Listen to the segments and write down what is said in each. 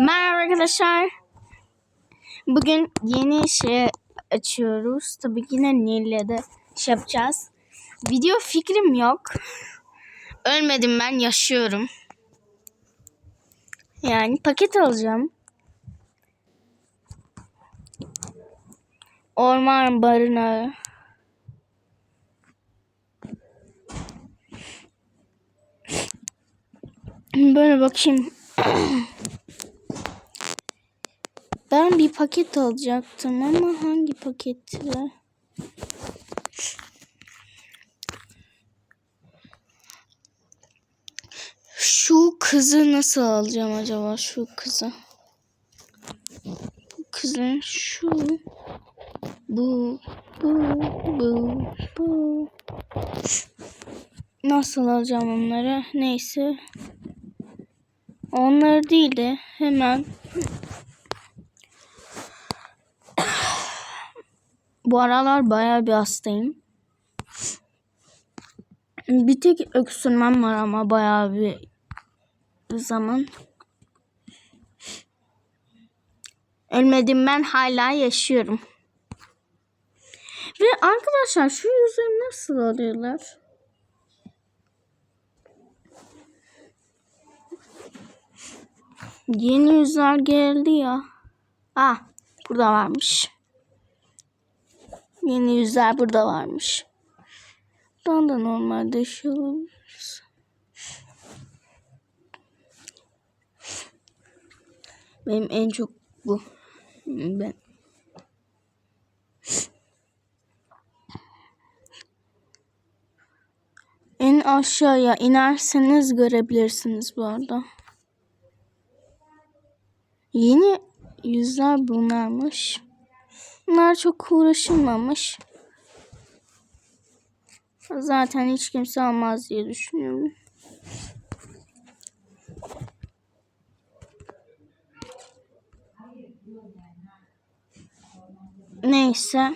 Merhaba arkadaşlar. Bugün yeni şey açıyoruz. Tabii ki Nil'le de şey yapacağız. Video fikrim yok. Ölmedim ben yaşıyorum. Yani paket alacağım. Orman barınağı. Böyle bakayım. Bir paket alacaktım ama hangi paketi? Şu kızı nasıl alacağım acaba şu kızı? Bu kızın şu bu bu bu bu Nasıl alacağım onları? Neyse. Onları değil de hemen Bu aralar bayağı bir hastayım. Bir tek öksürmem var ama bayağı bir zaman. Ölmedim ben hala yaşıyorum. Ve arkadaşlar şu yüzleri nasıl alıyorlar? Yeni yüzler geldi ya. Ah burada varmış. Yeni yüzler burada varmış. Buradan da normalde şey olabilir. Benim en çok bu. Ben. En aşağıya inerseniz görebilirsiniz bu arada. Yeni yüzler bunlarmış. Bunlar çok uğraşılmamış. Zaten hiç kimse almaz diye düşünüyorum. Neyse.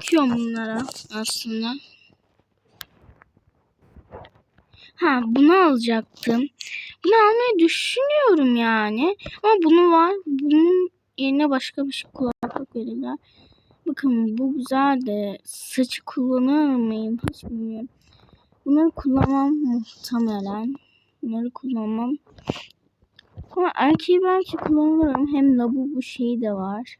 Bakıyorum bunlara aslında. Ha bunu alacaktım. Bunu almayı düşünüyorum yani. Ama bunu var. Bunun yerine başka bir şey kullanmak verirler. Bakın bu güzel de saçı kullanır mıyım hiç bilmiyorum. Bunları kullanmam muhtemelen. Bunları kullanmam. Ama erkeği belki kullanırım. Hem bu şeyi de var.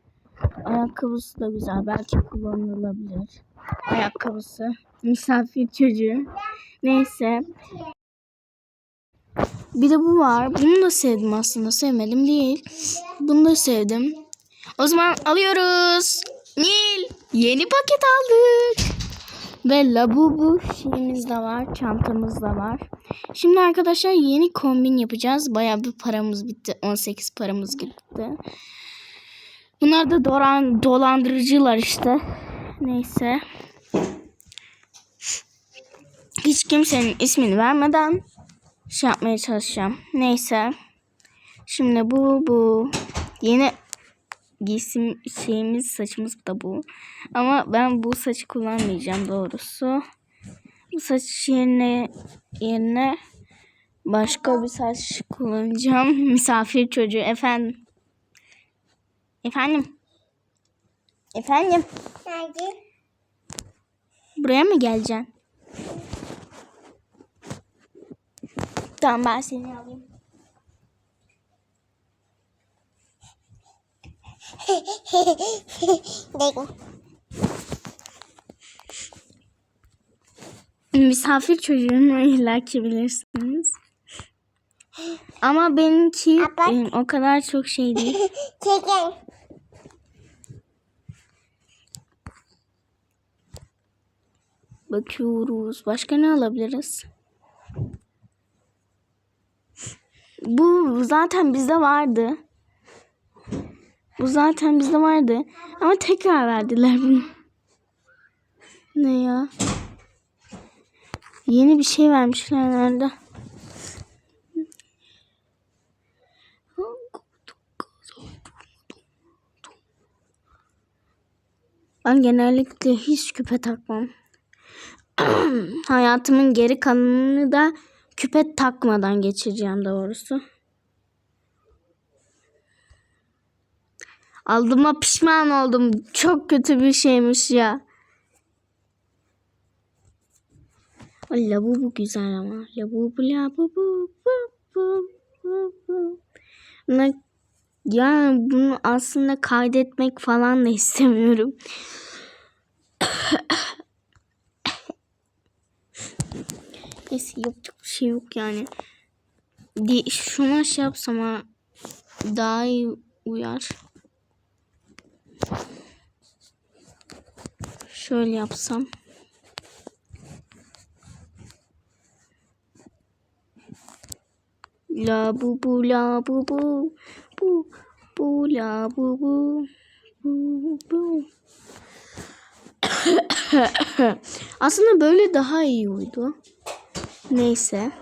Ayakkabısı da güzel. Belki kullanılabilir. Ayakkabısı. Misafir çocuğu. Neyse. Bir de bu var. Bunu da sevdim aslında. Sevmedim değil. Bunu da sevdim. O zaman alıyoruz. Nil. Yeni paket aldık. Ve labubu şeyimiz de var. Çantamız da var. Şimdi arkadaşlar yeni kombin yapacağız. Baya bir paramız bitti. 18 paramız gitti. Bunlar da dolan, dolandırıcılar işte. Neyse. Hiç kimsenin ismini vermeden şey yapmaya çalışacağım. Neyse. Şimdi bu bu yeni giysim şeyimiz saçımız da bu. Ama ben bu saçı kullanmayacağım doğrusu. Bu saç yerine yerine başka bir saç kullanacağım. Misafir çocuğu efendim. Efendim. Efendim. Nerede? Buraya mı geleceksin? Tamam ben seni alayım. Misafir çocuğunu illaki bilirsiniz. Ama benimki Abla. benim o kadar çok şey değil. Çekin. Bakıyoruz. Başka ne alabiliriz? Bu zaten bizde vardı. Bu zaten bizde vardı. Ama tekrar verdiler bunu. Ne ya? Yeni bir şey vermişler herhalde. Ben genellikle hiç küpe takmam. Hayatımın geri kalanını da küpe takmadan geçireceğim doğrusu. Aldığıma pişman oldum. Çok kötü bir şeymiş ya. Labubu güzel ama. Labubu labubu. Yani bunu aslında kaydetmek falan da istemiyorum. Neyse yapacak bir şey yok yani. Di şuna şey yapsam ha, daha iyi uyar. Şöyle yapsam. La bu bu la bu bu bu bu la bu bu bu bu. Aslında böyle daha iyi uydu. Neyse.